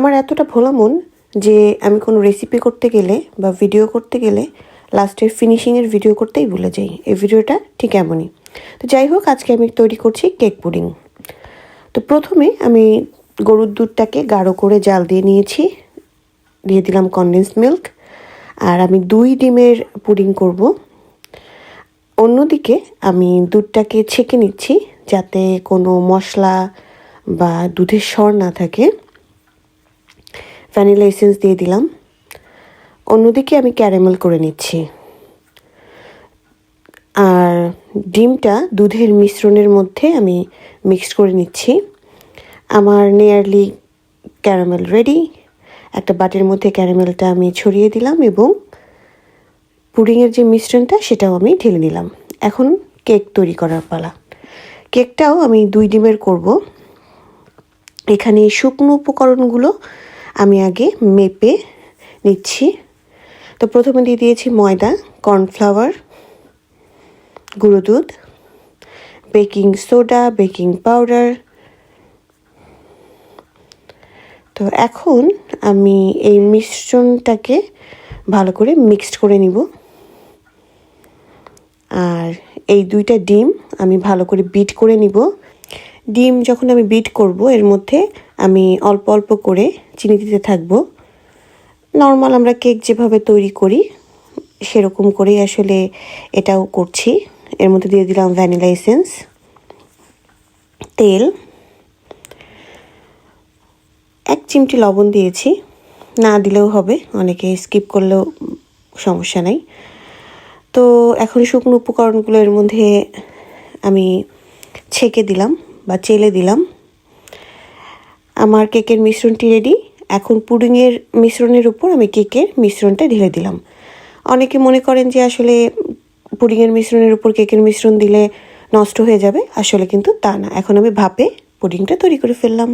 আমার এতটা ভোলা মন যে আমি কোনো রেসিপি করতে গেলে বা ভিডিও করতে গেলে লাস্টের ফিনিশিংয়ের ভিডিও করতেই ভুলে যাই। এই ভিডিওটা ঠিক এমনই। তো যাই হোক, আজকে আমি তৈরি করছি কেক পুডিং তো প্রথমে আমি গরুর দুধটাকে গাঢ় করে জাল দিয়ে নিয়েছি, দিয়ে দিলাম কনডেন্স মিল্ক আর আমি দুই ডিমের পুডিং করব। অন্যদিকে আমি দুধটাকে ছেঁকে নিচ্ছি যাতে কোনো মশলা বা দুধের স্বর না থাকে। ভ্যানিলা এসেন্স দিয়ে দিলাম। অন্যদিকে আমি ক্যারামেল করে নিচ্ছি। আর ডিমটা দুধের মিশ্রণের মধ্যে আমি মিক্সড করে নিচ্ছি। আমার নিয়ারলি ক্যারামেল রেডি একটা বাটির মধ্যে ক্যারামেলটা আমি ছড়িয়ে দিলাম এবং পুডিংয়ের যে মিশ্রণটা সেটাও আমি ঢেলে দিলাম এখন কেক তৈরি করার পালা। কেকটাও আমি দুই ডিমের করব। এখানে শুকনো উপকরণগুলো আমি আগে মেপে নিচ্ছি। তো প্রথমে দিয়ে দিয়েছি ময়দা, কর্নফ্লাওয়ার, গুঁড়ো দুধ, বেকিং সোডা, বেকিং পাউডার। তো এখন আমি এই মিশ্রণটাকে ভালো করে মিক্সড করে নিব। আর এই দুইটা ডিম আমি ভালো করে বিট করে নিব। ডিম যখন আমি বিট করব, এর মধ্যে আমি অল্প অল্প করে চিনি দিতে থাকব। নর্মাল আমরা কেক যেভাবে তৈরি করি, সেরকম করেই আসলে এটাও করছি। এর মধ্যে দিয়ে দিলাম ভ্যানিলা এসেন্স, তেল, এক চিমটি লবণ দিয়েছি। না দিলেও হবে, অনেকে স্কিপ করলেও সমস্যা নেই। তো এখন শুকনো উপকরণগুলো এর মধ্যে আমি ছেঁকে দিলাম। বা চেলে দিলাম। আমার কেকের মিশ্রণটি রেডি এখন পুডিংয়ের মিশ্রণের উপর আমি কেকের মিশ্রণটা ঢেলে দিলাম। অনেকে মনে করেন যে আসলে পুডিংয়ের মিশ্রণের উপর কেকের মিশ্রণ দিলে নষ্ট হয়ে যাবে। আসলে কিন্তু তা না। এখন আমি ভাপে পুডিংটা তৈরি করে ফেললাম।